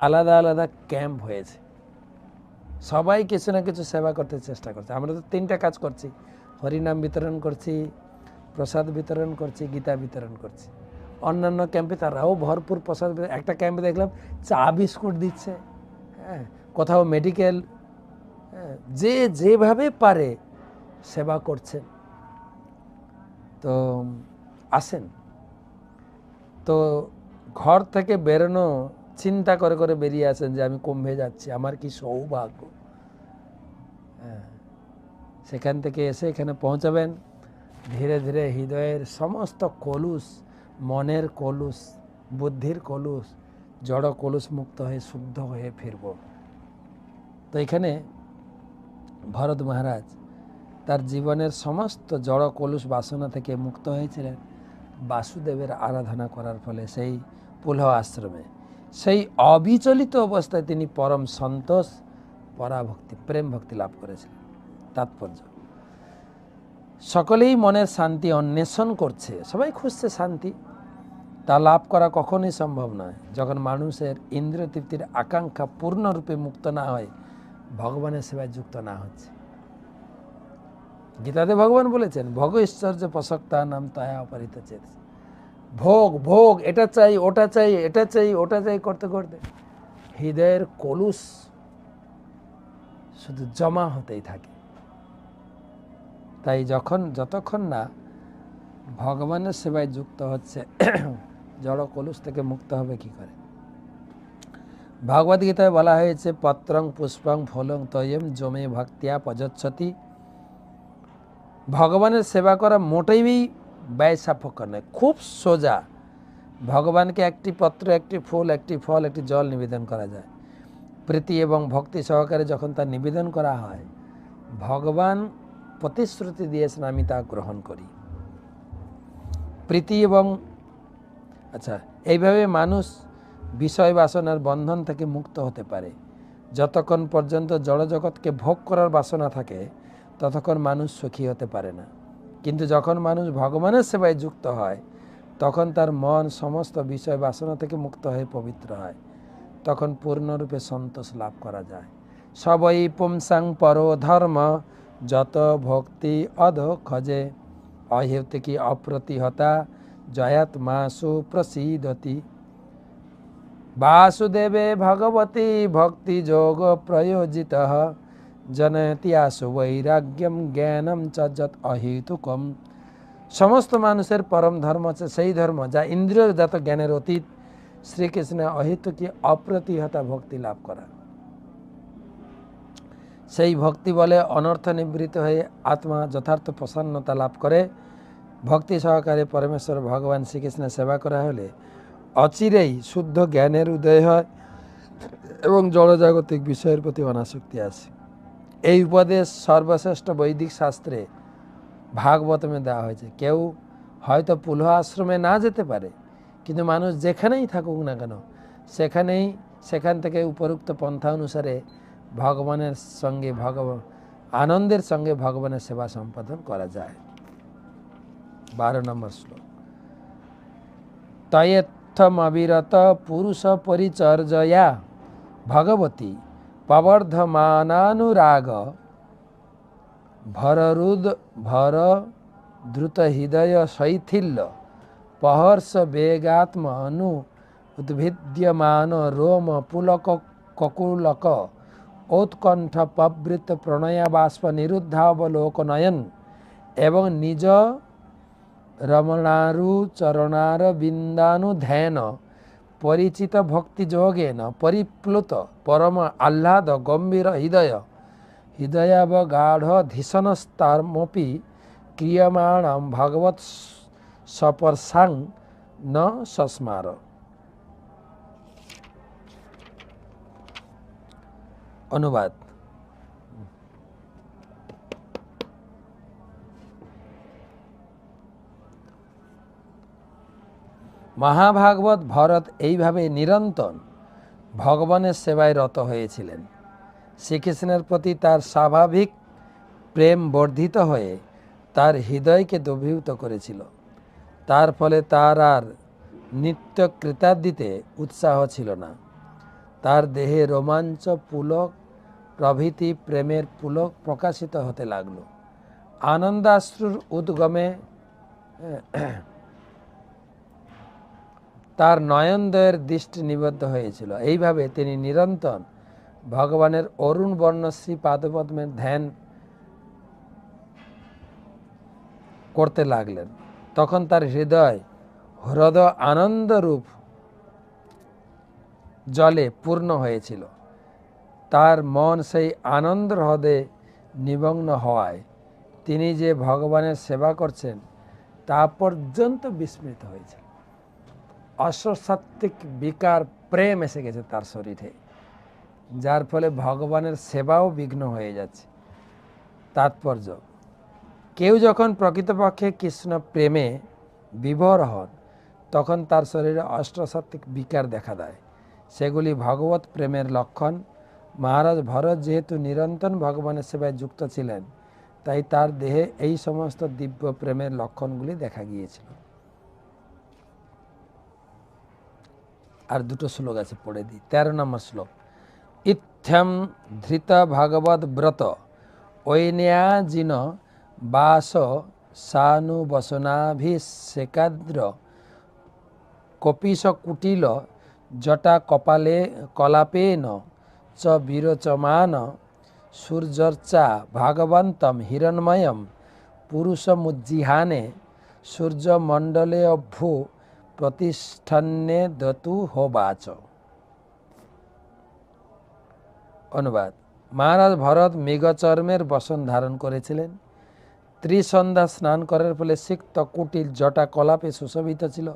আলাদা আলাদা ক্যাম্প হয়েছে। সবাই কিছু না কিছু সেবা করতে চেষ্টা করছে। আমরা তো তিনটা কাজ করছি। হরিনাম বিতরণ করছি প্রসাদ বিতরণ করছি গীতা বিতরণ করছি। অন্যান্য ক্যাম্পে তারাও ভরপুর প্রসাদ একটা ক্যাম্পে দেখলাম চা বিস্কুট দিচ্ছে। হ্যাঁ কোথাও মেডিকেল হ্যাঁ, যে যেভাবে পারে সেবা করছেন। তো আসেন। তো ঘর থেকে বেরোনো চিন্তা করে করে বেরিয়ে আসেন যে আমি কুম্ভে যাচ্ছি, আমার কি সৌভাগ্য? হ্যাঁ সেখান থেকে এসে এখানে পৌঁছাবেন। ধীরে ধীরে হৃদয়ের সমস্ত কলুষ, মনের কলুষ, বুদ্ধির কলুষ, জড় কলুষ মুক্ত হয়ে, শুদ্ধ হয়ে ফিরব। তো এখানে ভরত মহারাজ তার জীবনের সমস্ত জড় কলুষ বাসনা থেকে মুক্ত হয়েছিলেন। বাসুদেবের আরাধনা করার ফলে সেই পুলহ আশ্রমে। সেই অবিচলিত অবস্থায় তিনি পরম সন্তোষ, পরাভক্তি, প্রেম ভক্তি লাভ করেছিলেন। তাৎপর্য। সকলেই মনের শান্তি অন্বেষণ করছে, সবাই খুঁজছে শান্তি। তা লাভ করা কখনোই সম্ভব নয়। যখন মানুষের ইন্দ্রিয় তৃপ্তির আকাঙ্ক্ষা পূর্ণরূপে মুক্ত না হয়, ভগবানের সেবায় যুক্ত না হচ্ছে। গীতাতে ভগবান বলেছেন, ভোগ ঐশ্বর্য প্রসক্তা নাম তায়া অপরিত চেত ভোগ ভোগ, এটা চাই, ওটা চাই, এটা চাই, ওটা চাই করতে করতে হৃদয়ের কলুষ শুধু জমা হতেই থাকে। তাই যখন, যতক্ষণ না ভগবানের সেবায় যুক্ত হচ্ছে, জড় কলুষ থেকে মুক্ত হবে কি করে? ভগবদ গীতায় বলা হয়েছে, পত্রং পুষ্পং ফলং তয়ম জমে ভক্তিয়া পজচ্ছতি। ভগবানের সেবা করা মোটেই ব্যয় সাপেক্ষ নয় খুব সোজা। ভগবানকে একটি পত্র, একটি ফুল, একটি ফল, একটি জল নিবেদন করা যায়। প্রীতি এবং ভক্তি সহকারে যখন তা নিবেদন করা হয়, ভগবান প্রতিশ্রুতি দিয়েছেন, আমি তা গ্রহণ করি। প্রীতি এবং আচ্ছা এইভাবে মানুষ বিষয় বাসনার বন্ধন থেকে মুক্ত হতে পারে। যতক্ষণ পর্যন্ত জড়জগৎকে ভোগ করার বাসনা থাকে, ততক্ষণ মানুষ সুখী হতে পারে না। কিন্তু যখন মানুষ ভগবানের সেবায় যুক্ত হয়, তখন তার মন সমস্ত বিষয় বাসনা থেকে মুক্ত হয়ে পবিত্র হয়। তখন পূর্ণরূপে সন্তোষ লাভ করা যায়। সবই পুংসাং পর ধর্ম, যত ভক্তি অধ খজে, অহেতুকি অপ্রতিহতা জয়াত্মাসু প্রসীদতি। বাসুদেবে ভগবতী ভক্তি যোগ প্রয়োজিত। জনয়তি আসু, বৈরাগ্যম জ্ঞানম চ যত অহেতুকম। সমস্ত মানুষের পরম ধর্ম সেই ধর্ম যা ইন্দ্রিয়জাত জ্ঞানের অতীত শ্রীকৃষ্ণের অহেতুকি অপ্রতিহতা ভক্তি লাভ করা। সেই ভক্তি বলে অনর্থ নিবৃত্ত হয়ে আত্মা যথার্থ প্রসন্নতা লাভ করে। ভক্তি সহকারে পরমেশ্বর ভগবান শ্রীকৃষ্ণের সেবা করা হলে অচিরেই শুদ্ধ জ্ঞানের উদয় হয় এবং জড়জাগতিক বিষয়ের প্রতি অনাসক্তি আসে। এই উপদেশ সর্বশ্রেষ্ঠ বৈদিক শাস্ত্রে ভাগবতমে দেওয়া হয়েছে। কেউ হয়তো পুলহ আশ্রমে না যেতে পারে, কিন্তু মানুষ যেখানেই থাকুক না কেন, সেখানেই, সেখান থেকে উপরুক্ত পন্থা অনুসারে ভগবানের সঙ্গে ভগব, আনন্দের সঙ্গে ভগবানের সেবা সম্পাদন করা যায়। বারো নম্বর শ্লোক। তয়েত্থমবিরত পুরুষ পরিচর্যয়া ভগবতী প্রবর্ধমানানুরাগ ভররুদ ভর দ্রুত হৃদয় শৈথিল্য পহর্ষ বেগাত্ম অনু উদ্ভিদ্যমান রোম পুলক ককুলক ঔৎকণ্ঠ প্রবৃত্ত প্রণয়া বাষ্প নিরুদ্ধাবলোকনয়ন এবং নিজ রমণারু চরণার বিন্দানু ধ্যান ପରିଚିତ ଭକ୍ତି ଯୋଗେନ ପରିପ୍ଲୁତ ପରମ ଆହ୍ଲାଦ ଗମ୍ଭୀର ହୃଦୟ। ହୃଦୟାବ କ୍ରିୟମାଣ ଭଗବତ ସପର୍ଷାଂ ନ ସସ୍ମାର। ଅନୁବାଦ। মহাভাগবত ভরত এইভাবে নিরন্তর ভগবানের সেবায় রত হয়েছিলেন। শ্রীকৃষ্ণের প্রতি তার স্বাভাবিক প্রেম বর্ধিত হয়ে তার হৃদয়কে দভীভূত করেছিল। তার ফলে তার আর নিত্য কৃতার্থিতে উৎসাহ ছিল না। তার দেহে রোমাঞ্চ পুলক, প্রভৃতি প্রেমের পুলক প্রকাশিত হতে লাগল। আনন্দাশ্রুর উদ্গমে তার নয়নদয়ের দৃষ্টি নিবদ্ধ হয়েছিল। এইভাবে তিনি নিরন্তর ভগবানের অরুণ বর্ণশ্রী পাদপদ্মের ধ্যান করতে লাগলেন। তখন তার হৃদয় হ্রদ আনন্দরূপ জলে পূর্ণ হয়েছিল। তার মন সেই আনন্দ হ্রদে নিমগ্ন হওয়ায় তিনি যে ভগবানের সেবা করছেন, তা পর্যন্ত বিস্মৃত হয়েছে অশ্বসাত্ত্বিক বিকার প্রেম এসে গেছে তার শরীরে। যার ফলে ভগবানের সেবাও বিঘ্ন হয়ে যাচ্ছে। তাৎপর্য, কেউ যখন প্রকৃতপক্ষে কৃষ্ণ প্রেমে বিভোর হন, তখন তার শরীরে অষ্টসাত্ত্বিক বিকার দেখা দেয়। সেগুলি ভগবত প্রেমের লক্ষণ। মহারাজ ভরত যেহেতু নিরন্তর ভগবানের সেবায় যুক্ত ছিলেন, তাই তার দেহে এই সমস্ত দিব্য প্রেমের লক্ষণগুলি দেখা গিয়েছিল। আর দুটো শ্লোক আছে পড়ে দিই তেরো নম্বর শ্লোক ইথ্যম ধৃত ভাগবত ব্রত ঐন্যাজিন বাস সানুবসনাভিষেকাদ্র কপিশ কুটিল জটা কপালে কলাপেন চ বিরোচমান সূর্যর্চা ভাগবন্তম হিরণময়ম পুরুষমুজ্জিহানে সূর্যমণ্ডলে অভ্যু প্রতিষ্ঠানে দতু হোবাচ। অনুবাদ। মহারাজ ভরত মেঘচর্মের বসন ধারণ করেছিলেন। ত্রিসন্ধ্যা স্নান করার ফলে সিক্ত কুটিল জটা কলাপে সুশোভিত ছিল।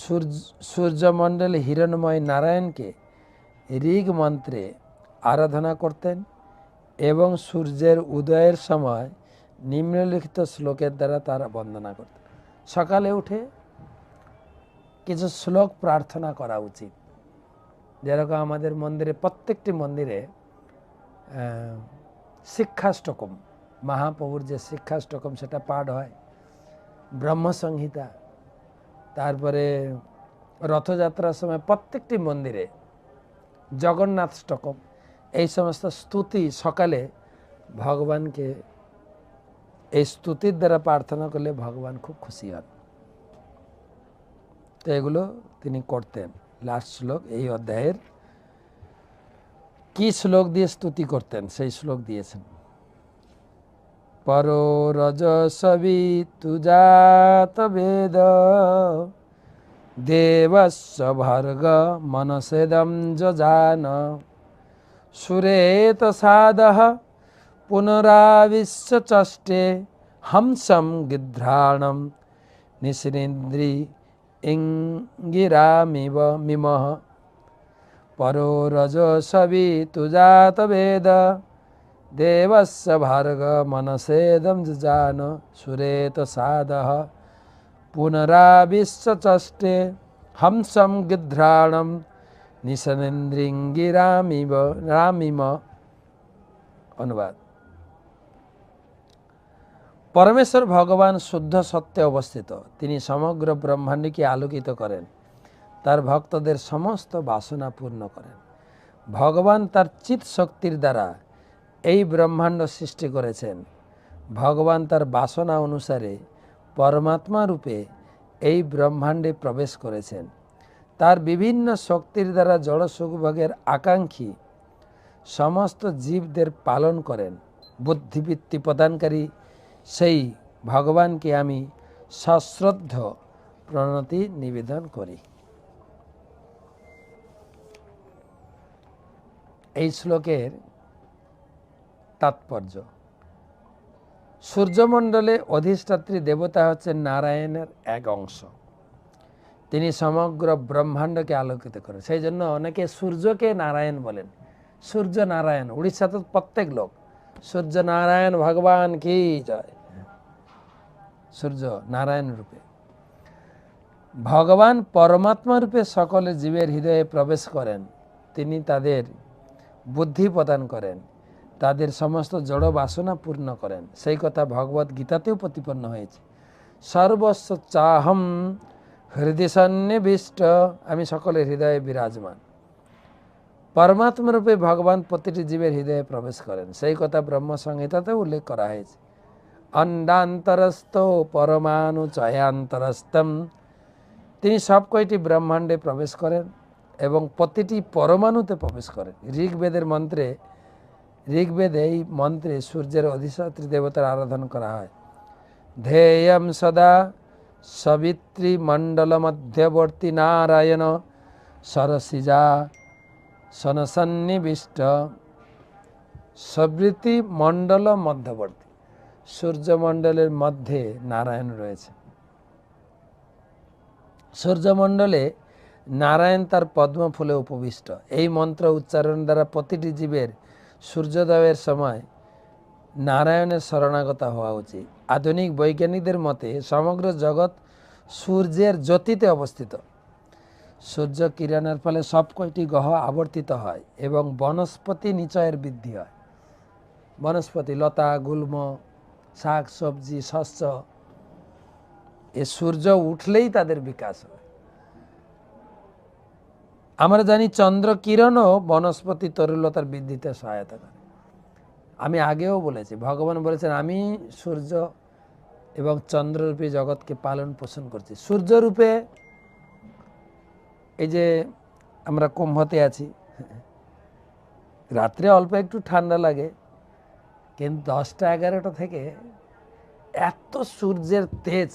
সূর্য সূর্যমণ্ডলে হিরণময় নারায়ণকে ঋগ মন্ত্রে আরাধনা করতেন এবং সূর্যের উদয়ের সময় নিম্নলিখিত শ্লোকের দ্বারা তারা বন্দনা করতেন। সকালে উঠে কিছু শ্লোক প্রার্থনা করা উচিত। যেরকম আমাদের মন্দিরে, প্রত্যেকটি মন্দিরে শিক্ষাষ্টকম, মহাপ্রভুর যে শিক্ষাষ্টকম, সেটা পাঠ হয়। ব্রহ্মসংহিতা, তারপরে রথযাত্রার সময় প্রত্যেকটি মন্দিরে জগন্নাথ স্টকম এই সমস্ত স্তুতি সকালে ভগবানকে, এই স্তুতির দ্বারা প্রার্থনা করলে ভগবান খুব খুশি হন। তো এগুলো তিনি করতেন। লাস্ট শ্লোক, এই অধ্যায়ের। কি শ্লোক দিয়ে স্তুতি করতেন? সেই শ্লোক দিয়েছেন। পরো রজসবি তুজাত বেদ দেবস্য ভর্গ মনসেদম যজান। সুরেত সাদ পুনরাবিশ্য চষ্টে হংসম গিধ্রাণম নিশ্রিন্দ্রি इङ्गिरामिव मिमह परो रजो तुजात वेद देवस्य भार्ग मनसेदं जान सुरेत सादः। पुनराविश्वचष्टे हंसं गिध्राणं निशनेन्द्रिङ्गिरामिव रामिम। अनुवाद। পরমেশ্বর ভগবান শুদ্ধ সত্যে অবস্থিত। তিনি সমগ্র ব্রহ্মাণ্ডকে আলোকিত করেন। তার ভক্তদের সমস্ত বাসনা পূর্ণ করেন। ভগবান তার চিৎ শক্তির দ্বারা এই ব্রহ্মাণ্ড সৃষ্টি করেছেন। ভগবান তার বাসনা অনুসারে পরমাত্মা রূপে এই ব্রহ্মাণ্ডে প্রবেশ করেছেন। তার বিভিন্ন শক্তির দ্বারা জড় সুখভোগের আকাঙ্ক্ষী সমস্ত জীবদের পালন করেন। বুদ্ধিবৃত্তি প্রদানকারী সেই ভগবানকে আমি সশ্রদ্ধ প্রণতি নিবেদন করি। এই শ্লোকের তাৎপর্য। সূর্যমণ্ডলে অধিষ্ঠাত্রী দেবতা হচ্ছেন নারায়ণের এক অংশ। তিনি সমগ্র ব্রহ্মাণ্ডকে আলোকিত করেন। সেই জন্য অনেকে সূর্যকে নারায়ণ বলেন। সূর্য নারায়ণ উড়িষ্যাতে প্রত্যেক লোক। সূর্য নারায়ণ ভগবান কি জয়? সূর্য নারায়ণ রূপে। ভগবান পরমাত্মা রূপে সকলে জীবের হৃদয়ে প্রবেশ করেন। তিনি তাদের বুদ্ধি প্রদান করেন। তাদের সমস্ত জড় বাসনা পূর্ণ করেন। সেই কথা ভগবত গীতাতেও প্রতিপন্ন হয়েছে। সর্বস্ব চাহম হৃদয় সন্নিবিষ্ট। আমি সকলের হৃদয়ে বিরাজমান। পরমাত্মা রূপে ভগবান প্রতিটি জীবের হৃদয়ে প্রবেশ করেন। সেই কথা ব্রহ্ম সংহিতাতে উল্লেখ করা হয়েছে। অন্ডান্তরস্থ পরমাণু চয়ান্তরস্তম তিনি সব কয়টি ব্রহ্মাণ্ডে প্রবেশ করেন এবং প্রতিটি পরমাণুতে প্রবেশ করেন। ঋগ্বেদের মন্ত্রে ঋগ্বেদে এই মন্ত্রে সূর্যের অধিষ্ঠাত্রী দেবতার আরাধনা করা হয়। ধ্যেয়ম সদা সবিত্রী মণ্ডল মধ্যবর্তী নারায়ণ সরসিজা সনসন্নিবিষ্ট। সবৃতি মণ্ডল মধ্যবর্তী। সূর্যমণ্ডলের মধ্যে নারায়ণ রয়েছে। সূর্যমণ্ডলে নারায়ণ তার পদ্ম ফুলে উপবিষ্ট। এই মন্ত্র উচ্চারণ দ্বারা প্রতিটি জীবের সূর্যোদয়ের সময় নারায়ণের শরণাগত হওয়া উচিত। আধুনিক বৈজ্ঞানিকদের মতে সমগ্র জগৎ সূর্যের জ্যোতিতে অবস্থিত। সূর্য কিরণের ফলে সব কয়টি গ্রহ আবর্তিত হয় এবং বনস্পতি নিচয়ের বৃদ্ধি হয়। বনস্পতি লতা, গুল্ম, শাক, সবজি, শস্য, এ সূর্য উঠলেই তাদের বিকাশ হয়। আমরা জানি চন্দ্র কিরণও বনস্পতি তরুলতার বৃদ্ধিতে সহায়তা করে। আমি আগেও বলেছি, ভগবান বলেছেন, আমি সূর্য এবং চন্দ্ররূপী জগৎকে পালন পোষণ করছি। সূর্যরূপে এই যে আমরা কুম্ভতে আছি, রাত্রে অল্প একটু ঠান্ডা লাগে, কিন্তু দশটা এগারোটা থেকে এত সূর্যের তেজ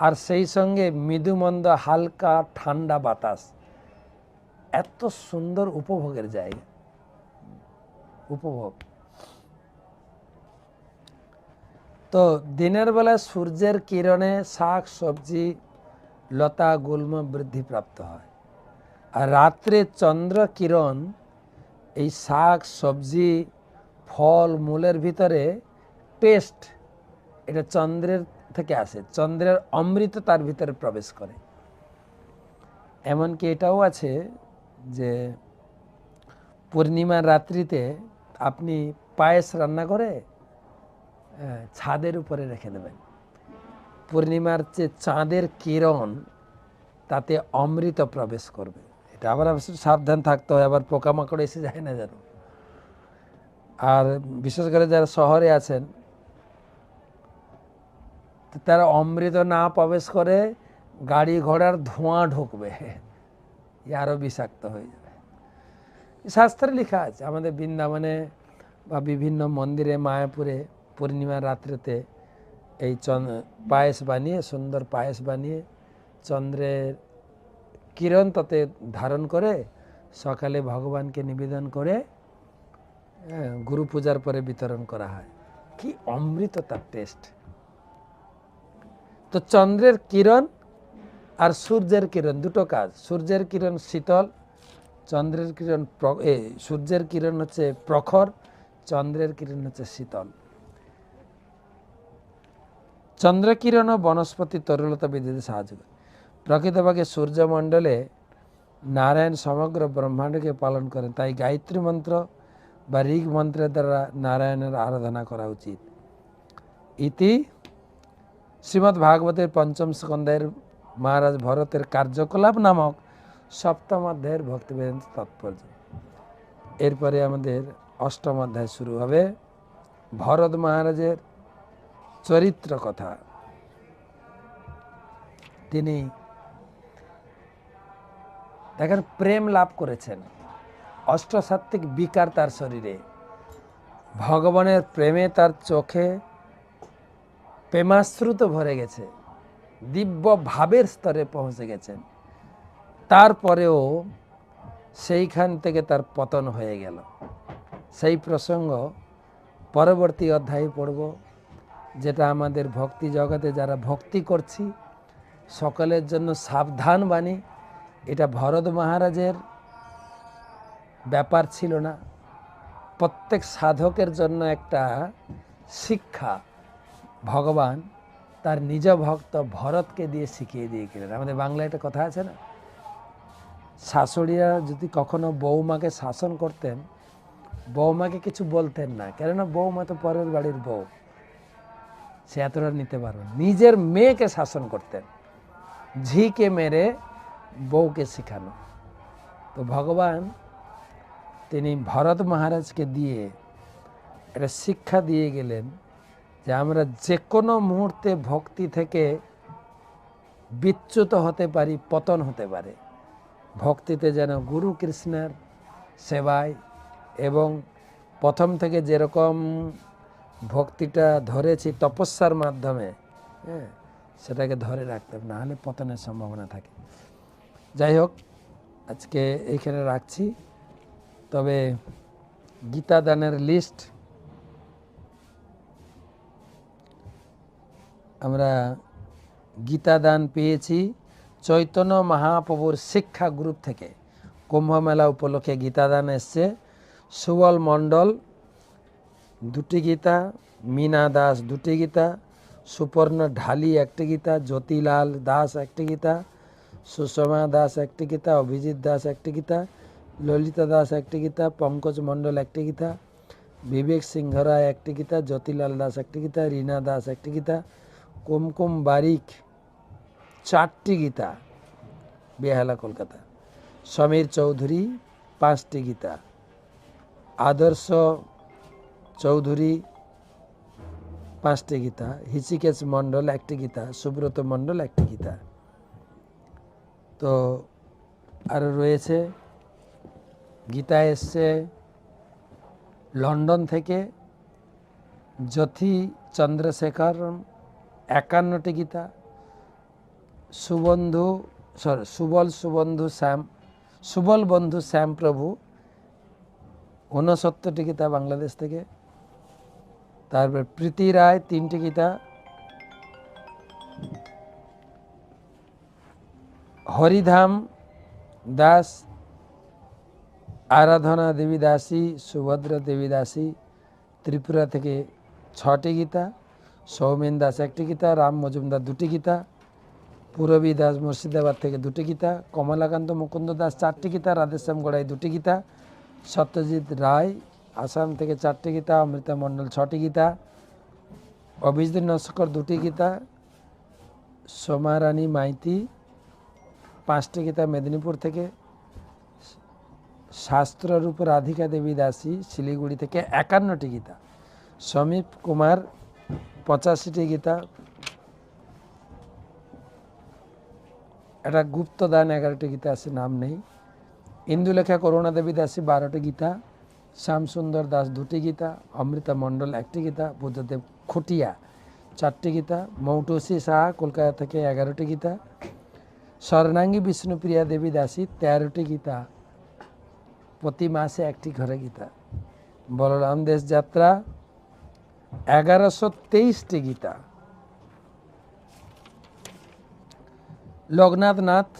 আর সেই সঙ্গে মৃদুমন্দ হালকা ঠান্ডা বাতাস, এত সুন্দর উপভোগের জায়গা, উপভোগ। তো দিনের বেলা সূর্যের কিরণে শাক, সবজি লতা গুল্ম বৃদ্ধিপ্রাপ্ত হয়। আর রাত্রে চন্দ্র কিরণ, এই শাক, সবজি, ফল, মূলের ভিতরে টেস্ট এটা চন্দ্রের থেকে আসে। চন্দ্রের অমৃত তার ভিতরে প্রবেশ করে। এমনকি এটাও আছে যে পূর্ণিমার রাত্রিতে আপনি পায়েস রান্না করে ছাদের উপরে রেখে দেবেন। পূর্ণিমার যে চাঁদের কিরণ, তাতে অমৃত প্রবেশ করবে। এটা আবার সাবধান থাকতে হয়, আবার পোকামাকড় এসে যায় না যেন। আর বিশেষ করে যারা শহরে আছেন তারা অমৃত না প্রবেশ করে গাড়ি ঘোড়ার ধোঁয়া ঢুকবে। আরও বিষাক্ত হয়ে যাবে। শাস্ত্রে লেখা আছে, আমাদের বৃন্দাবনে বা বিভিন্ন মন্দিরে, মায়াপুরে পূর্ণিমার রাত্রিতে এই পায়েস বানিয়ে সুন্দর পায়েস বানিয়ে চন্দ্রের কিরণ তাতে ধারণ করে সকালে ভগবানকে নিবেদন করে হ্যাঁ, গুরু পূজার পরে বিতরণ করা হয়। কি অমৃত তার টেস্ট তো চন্দ্রের কিরণ আর সূর্যের কিরণ দুটো কাজ। সূর্যের কিরণ শীতল চন্দ্রের কিরণ সূর্যের কিরণ হচ্ছে প্রখর চন্দ্রের কিরণ হচ্ছে শীতল। চন্দ্রকিরণ বনস্পতি তরলতা বৃদ্ধিতে সাহায্য করে। প্রকৃতভাবে সূর্যমণ্ডলে নারায়ণ সমগ্র ব্রহ্মাণ্ডকে পালন করেন, তাই গায়ত্রী মন্ত্র বা ঋগ মন্ত্রের দ্বারা নারায়ণের আরাধনা করা উচিত। ইতি শ্রীমদ্ ভাগবতের পঞ্চম স্কন্ধের মহারাজ ভরতের কার্যকলাপ নামক সপ্তম অধ্যায়ের ভক্তিবেদান্ত তাৎপর্য। এরপরে আমাদের অষ্টম অধ্যায় শুরু হবে। ভরত মহারাজের চরিত্র কথা তিনি দেখেন প্রেম লাভ করেছেন। অষ্টসাত্ত্বিক বিকার তার শরীরে। ভগবানের প্রেমে তার চোখে প্রেমাশ্রুত ভরে গেছে। দিব্য ভাবের স্তরে পৌঁছে গেছেন। তারপরেও সেইখান থেকে তার পতন হয়ে গেল। সেই প্রসঙ্গ পরবর্তী অধ্যায়ে পড়ব। যেটা আমাদের ভক্তি জগতে যারা ভক্তি করছি, সকলের জন্য সাবধান বাণী, এটা ভরত মহারাজের ব্যাপার ছিল না। প্রত্যেক সাধকের জন্য একটা শিক্ষা, ভগবান তার নিজ ভক্ত ভরতকে দিয়ে শিখিয়ে দিয়ে গেলেন আমাদের বাংলায় একটা কথা আছে না? শাশুড়িরা যদি কখনো বৌমাকে শাসন করতেন, বৌমাকে কিছু বলতেন না। কেননা বৌমা তো পরের বাড়ির বউ। সে এতটা নিতে পারবে নিজের মেয়েকে শাসন করতেন। ঝিকে মেরে বউকে শেখানো। তো ভগবান, তিনি ভরত মহারাজকে দিয়ে একটা শিক্ষা দিয়ে গেলেন যে আমরা যে কোনো মুহূর্তে ভক্তি থেকে বিচ্যুত হতে পারি, পতন হতে পারে। ভক্তিতে যেন গুরু কৃষ্ণের সেবায় এবং প্রথম থেকে যেরকম ভক্তিটা ধরেছি তপস্যার মাধ্যমে হ্যাঁ সেটাকে ধরে রাখতে হবে, নাহলে পতনের সম্ভাবনা থাকে। যাই হোক, আজকে এইখানে রাখছি। তবে গীতা দানের লিস্ট আমরা গীতা দান পেয়েছি চৈতন্য মহাপ্রভুর শিক্ষা গ্রুপ থেকে। কুম্ভ মেলা উপলক্ষে গীতা দান এসছে। সুবল মণ্ডল দুটি গীতা, মীনা দাস দুটি গীতা, সুপর্ণ ঢালি একটি গীতা, জ্যোতিলাল দাস একটি গীতা, সুষমা দাস একটি গীতা, অভিজিৎ দাস একটি গীতা, ললিতা দাস একটি গীতা, পঙ্কজ মণ্ডল একটি গীতা, বিবেক সিংহ রায় একটি গীতা, জ্যোতিলাল দাস একটি গীতা, রীনা দাস একটি গীতা, কুমকুম বারিক চারটি গীতা, বেহালা কলকাতা। সমীর চৌধুরী পাঁচটি গীতা। আদর্শ চৌধুরী, পাঁচটি গীতা হিচিকেশ মণ্ডল একটি গীতা, সুব্রত মণ্ডল একটি গীতা। তো আরও রয়েছে, গীতা এসছে লন্ডন থেকে, জ্যোতি চন্দ্রশেখর একান্নটি গীতা, সুবন্ধু, সরি, সুবল সুবন্ধু শ্যাম, সুবল বন্ধু শ্যাম প্রভু ঊনসত্তরটি গীতা বাংলাদেশ থেকে তারপর প্রীতি রায়, তিনটি গীতা। হরিধাম, দাস, আরাধনা দেবী দাসী, সুভদ্রা দেবী দাসী, ত্রিপুরা থেকে ছটি গীতা, সৌমেন দাস একটি গীতা, রাম মজুমদার দুটি গীতা, পূরবী দাস মুর্শিদাবাদ থেকে দুটি গীতা, কমলাকান্ত মুকুন্দ দাস চারটি গীতা, রাধেশ্যাম গড়াই দুটি গীতা, সত্যজিৎ রায় আসাম থেকে চারটি গীতা, অমৃতা মণ্ডল ছটি গীতা, অভিজিৎ নস্কর দুটি গীতা, সোমারানী মাইতি পাঁচটি গীতা মেদিনীপুর থেকে, শাস্ত্ররূপ রাধিকা দেবী দাসী শিলিগুড়ি থেকে একান্নটি গীতা, সমীপ কুমার পঁচাশিটি গীতা, একটা গুপ্তদান এগারোটি গীতা আছে, নাম নেই, ইন্দুলেখা করুণা দেবী দাসী বারোটি গীতা শ্যামসুন্দর দাস দুটি গীতা অমৃতা মণ্ডল একটি গীতা বুদ্ধদেব খুটিয়া চারটি গীতা মৌটুসি শাহ কলকাতা থেকে এগারোটি গীতা স্বর্ণাঙ্গী বিষ্ণুপ্রিয়া দেবী দাসী তেরোটি গীতা প্রতি মাসে একটি ঘরে গীতা বলরাম দেশ যাত্রা এগারোশো তেইশটি গীতা লোকনাথ নাথ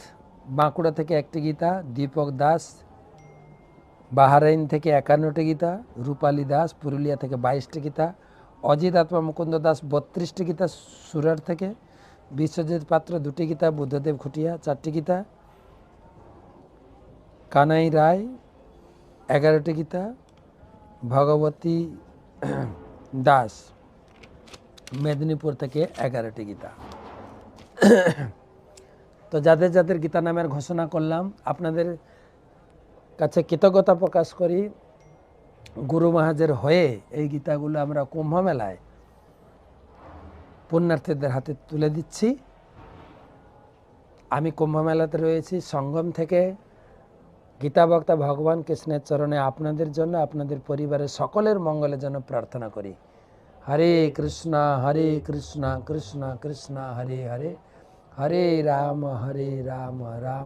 বাঁকুড়া থেকে একটি গীতা দীপক দাস বাহারাইন থেকে একান্নটি গীতা, রূপালী দাস, পুরুলিয়া থেকে বাইশটি গীতা, অজিত আত্মা, মুকুন্দ দাস বত্রিশটি গীতা সুরাট থেকে বিশ্বজিৎ পাত্র দুটি গীতা, বুদ্ধদেব খুটিয়া চারটি গীতা, কানাই রায় এগারোটি গীতা, ভগবতী দাস মেদিনীপুর থেকে এগারোটি গীতা। তো যাদের যাদের গীতা নামের ঘোষণা করলাম, আপনাদের কাছে কৃতজ্ঞতা প্রকাশ করি গুরু মহাজের হয়ে এই গীতাগুলো আমরা কুম্ভ মেলায় পুণ্যার্থীদের হাতে তুলে দিচ্ছি। আমি কুম্ভ মেলাতে রয়েছি, সঙ্গম থেকে গীতা বক্তা ভগবান কৃষ্ণের চরণে আপনাদের জন্য, আপনাদের পরিবারের সকলের মঙ্গলের জন্য প্রার্থনা করি। হরে কৃষ্ণ হরে কৃষ্ণ কৃষ্ণ কৃষ্ণ, হরে হরে হরে রাম হরে রাম রাম।